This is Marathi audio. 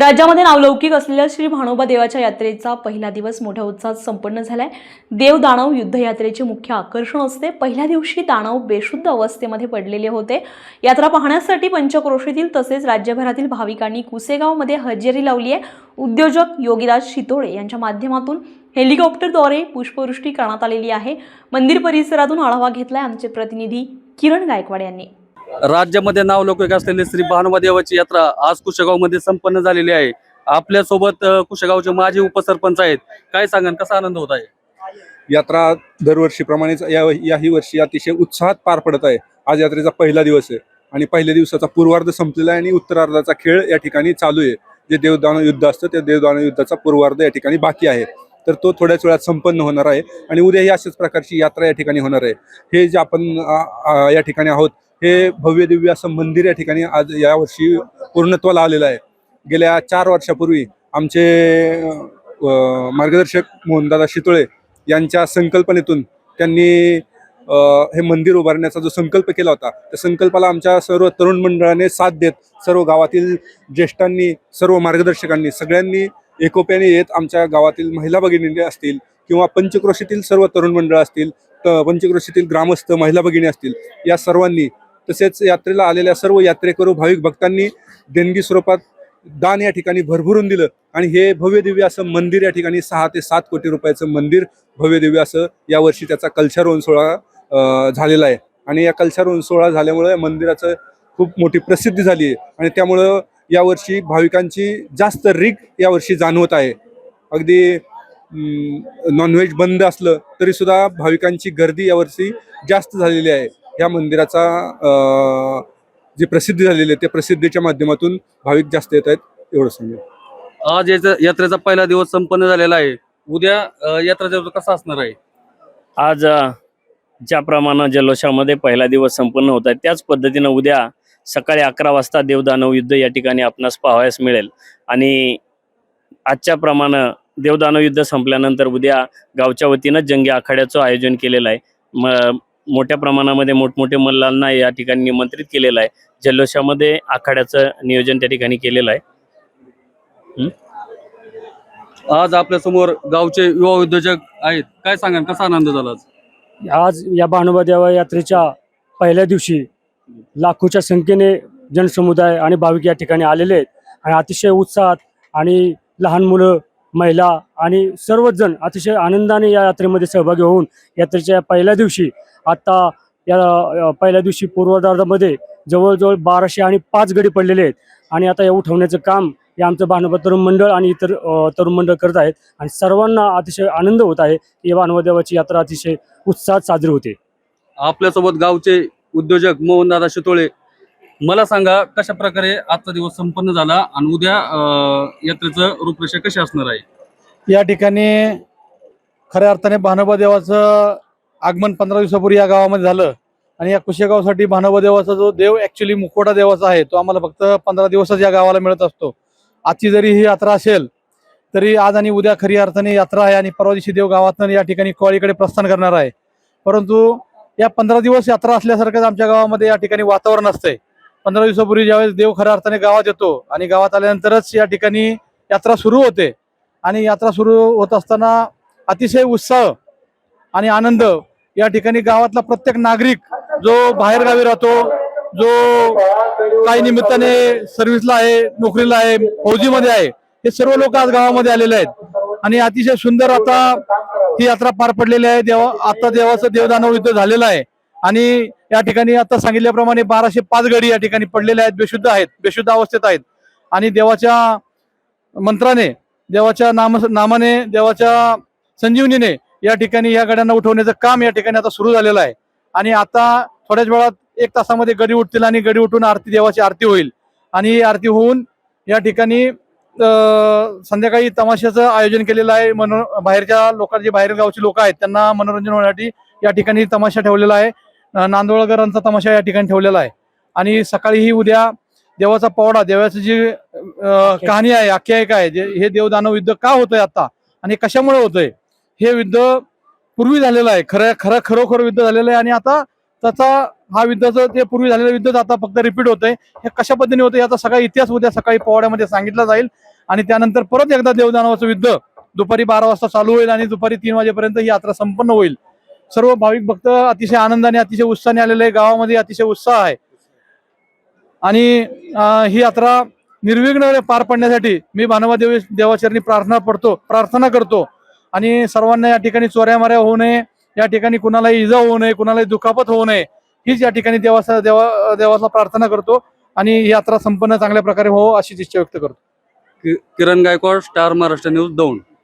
राज्यामध्ये नावलौकिक असलेल्या श्री भाणोबा देवाच्या यात्रेचा पहिला दिवस मोठ्या उत्साहात संपन्न झालाय. देव दानव युद्धयात्रेचे मुख्य आकर्षण असते. पहिल्या दिवशी दानव बेशुद्ध अवस्थेमध्ये पडलेले होते. यात्रा पाहण्यासाठी पंचक्रोशीतील तसेच राज्यभरातील भाविकांनी कुसेगावमध्ये हजेरी लावली आहे उद्योजक योगीराज शितोळे यांच्या माध्यमातून हेलिकॉप्टरद्वारे पुष्पवृष्टी करण्यात आलेली आहे. मंदिर परिसरातून आढावा घेतलाय आमचे प्रतिनिधी किरण गायकवाड यांनी. राज्यामध्ये नावलौकिक असलेली श्री भानुमादेवाची यात्रा आज कुशेगावमध्ये संपन्न झालेली आहे. आपल्यासोबत कुशेगावचे माजी उपसरपंच आहेत. काय सांगा कसा आनंद होत आहे? यात्रा दरवर्षीप्रमाणेच या याही वर्षी अतिशय उत्साहात पार पडत आहे. आज यात्रेचा पहिला दिवस आहे आणि पहिल्या दिवसाचा पूर्वार्ध संपलेला आहे आणि उत्तरार्धाचा खेळ या ठिकाणी चालू आहे. जे देवदान युद्ध असतं त्या देवदान युद्धाचा पूर्वार्ध या ठिकाणी बाकी आहे. तर तो थोड्याच वेळात संपन्न होणार आहे आणि उद्याही अशाच प्रकारची यात्रा या ठिकाणी होणार आहे. हे जे आपण या ठिकाणी आहोत हे भव्य दिव्य असं मंदिर या ठिकाणी आज यावर्षी पूर्णत्वाला आलेलं आहे. गेल्या चार वर्षापूर्वी आमचे मार्गदर्शक मोहनदादा शितोळे यांच्या संकल्पनेतून त्यांनी हे मंदिर उभारण्याचा जो संकल्प केला होता त्या संकल्पाला आमच्या सर्व तरुण मंडळाने साथ देत सर्व गावातील ज्येष्ठांनी सर्व मार्गदर्शकांनी सगळ्यांनी एकोप्याने येत आमच्या गावातील महिला भगिनी असतील किंवा पंचक्रोशीतील सर्व तरुण मंडळ असतील पंचक्रोशीतील ग्रामस्थ महिला भगिनी असतील या सर्वांनी तसेच यात्रेला आलेल्या सर्व यात्रेकरू भाविक भक्तांनी देणगी स्वरूपात दान या ठिकाणी भरभरून दिलं. आणि हे भव्य दिव्य असं मंदिर या ठिकाणी सहा ते सात कोटी रुपयाचं मंदिर भव्य दिव्य असं यावर्षी त्याचा कल्चारोहण सोहळा झालेला आहे. आणि या कल्चारोहण सोहळा झाल्यामुळे या मंदिराचं खूप मोठी प्रसिद्धी झाली आहे. आणि त्यामुळं यावर्षी भाविकांची जास्त रीक यावर्षी जाणवत आहे. अगदी नॉनव्हेज बंद असलं तरीसुद्धा भाविकांची गर्दी यावर्षी जास्त झालेली आहे. या मंदिराचा जी प्रसिद्धी झालेली आहे त्या प्रसिद्धीच्या माध्यमातून भाविक जास्त येत आहेत एवढं समजा आज याचा यात्रेचा पहिला दिवस संपन्न झालेला आहे. उद्या यात्रेचा दिवस कसा असणार आहे? आज ज्याप्रमाणे जल्लोषामध्ये पहिला दिवस संपन्न होत आहे त्याच पद्धतीनं उद्या सकाळी अकरा वाजता देवदानव युद्ध या ठिकाणी आपणास पाहावयास मिळेल. आणि आजच्या प्रमाणे देवदानव युद्ध संपल्यानंतर उद्या गावच्या वतीनं जंगी आखाड्याचं आयोजन केलेलं आहे. म मोठ्या प्रमाणामध्ये मोठमोठे मल्लांना या ठिकाणी निमंत्रित केलेलं आहे. जल्लोषामध्ये आखाड्याचं नियोजन त्या ठिकाणी केलेलं आहे. आज आपल्यासमोर गावचे युवा उद्योजक आहेत. काय सांगा कसा आनंद झाला आज? आज या भानुबा देवा यात्रेच्या पहिल्या दिवशी लाखोच्या संख्येने जनसमुदाय आणि भाविक या ठिकाणी आलेले आहेत. आणि अतिशय उत्साहात आणि लहान मुलं महिला आणि सर्वच जण अतिशय आनंदाने या यात्रेमध्ये सहभागी होऊन यात्रेच्या पहिल्या दिवशी आता या पहिल्या दिवशी पूर्वदार्धामध्ये जवळजवळ बाराशे आणि पाच गडी पडलेले आहेत. आणि आता या उठवण्याचं काम हे आमचं भानुबा तरुण मंडळ आणि इतर तरुण मंडळ करत आहेत. आणि सर्वांना अतिशय आनंद होत आहे की भानुबादेवाची यात्रा अतिशय उत्साहात साजरी होते. आपल्यासोबत गावचे उद्योजक मोहनदादा शितोळे मला सांगा कशा प्रकारे आजचा दिवस संपन्न झाला आणि उद्या यात्रेचं रूपरेषा कशी असणार आहे? या ठिकाणी खऱ्या अर्थाने भानोबा देवाचं आगमन पंधरा दिवसापूर्वी या गावामध्ये झालं. आणि या कुशेगावसाठी भानोबा देवाचा जो देव ऍक्च्युली मुखवटा देवाचा आहे तो आम्हाला फक्त पंधरा दिवसच या गावाला मिळत असतो. आजची जरी ही यात्रा असेल तरी आज आणि उद्या खरी अर्थाने यात्रा आहे आणि परवा दिवशी देव गावातून या ठिकाणी कोळीकडे प्रस्थान करणार आहे. परंतु या पंधरा दिवस यात्रा असल्यासारखंच आमच्या गावामध्ये या ठिकाणी वातावरण असतंय. पंधरा दिवसापूर्वी ज्यावेळेस देव खऱ्या अर्थाने गावात येतो आणि गावात आल्यानंतरच या ठिकाणी यात्रा सुरू होते. आणि यात्रा सुरू होत असताना अतिशय उत्साह आणि आनंद या ठिकाणी गावातला प्रत्येक नागरिक जो बाहेरगावी राहतो जो काही निमित्ताने सर्व्हिसला आहे नोकरीला आहे फौजीमध्ये आहे हे सर्व लोक आज गावामध्ये आलेले आहेत. आणि अतिशय सुंदर आता ही यात्रा पार पडलेली आहे. देवा आता देवाचं देवदानव युद्ध झालेलं आहे. आणि या ठिकाणी आता सांगितल्याप्रमाणे बाराशे पाच गडी या ठिकाणी पडलेल्या आहेत बेशुद्ध आहेत बेशुद्ध अवस्थेत आहेत. आणि देवाच्या मंत्राने देवाच्या नाम नामाने देवाच्या संजीवनीने या ठिकाणी या गड्यांना उठवण्याचं काम या ठिकाणी आता सुरू झालेलं आहे. आणि आता थोड्याच वेळात एक तासामध्ये गडी उठतील आणि गडी उठून आरती देवाची आरती होईल. आणि ही आरती होऊन या ठिकाणी संध्याकाळी तमाशाचं आयोजन केलेलं आहे. मनो बाहेरच्या लोकांचे बाहेर गावची लोक आहेत त्यांना मनोरंजन होण्यासाठी या ठिकाणी तमाशा ठेवलेला आहे. नांदोळकरांचा तमाशा या ठिकाणी ठेवलेला आहे. आणि सकाळी ही उद्या देवाचा पवडा देवाची जी कहाणी आहे आख्यायिका आहे हे देवदानव युद्ध का होतंय आता? आणि कशामुळे होतंय? हे युद्ध पूर्वी झालेलं आहे. खरं खरं खरोखर युद्ध झालेलं आहे. आणि आता त्याचा हा युद्धाचं ते पूर्वी झालेलं युद्ध आता फक्त रिपीट होतंय. हे कशा पद्धतीने होतं याचा सगळा इतिहास उद्या सकाळी पोवाड्यामध्ये सांगितला जाईल. आणि त्यानंतर परत एकदा देवदानवाचं युद्ध. दुपारी बारा वाजता चालू होईल आणि दुपारी तीन वाजेपर्यंत ही यात्रा संपन्न होईल. सर्व भाविक भक्त अतिशय आनंदाने अतिशय उत्साहाने आलेले आहे. गावामध्ये अतिशय उत्साह आहे. आणि ही यात्रा निर्विघ्नपणे पार पडण्यासाठी मी भानवा देवी देवाचरणी प्रार्थना पडतो प्रार्थना करतो. आणि सर्वांना या ठिकाणी चोऱ्या माऱ्या होऊ नये या ठिकाणी कुणालाही इजा होऊ नये कुणालाही दुखापत होऊ नये हीच या ठिकाणी देवाचा देवा देवाचा प्रार्थना करतो. आणि ही यात्रा संपन्न चांगल्या प्रकारे हो अशीच इच्छा व्यक्त करतो. Kiran Gaikwad Star Maharashtra News Daund.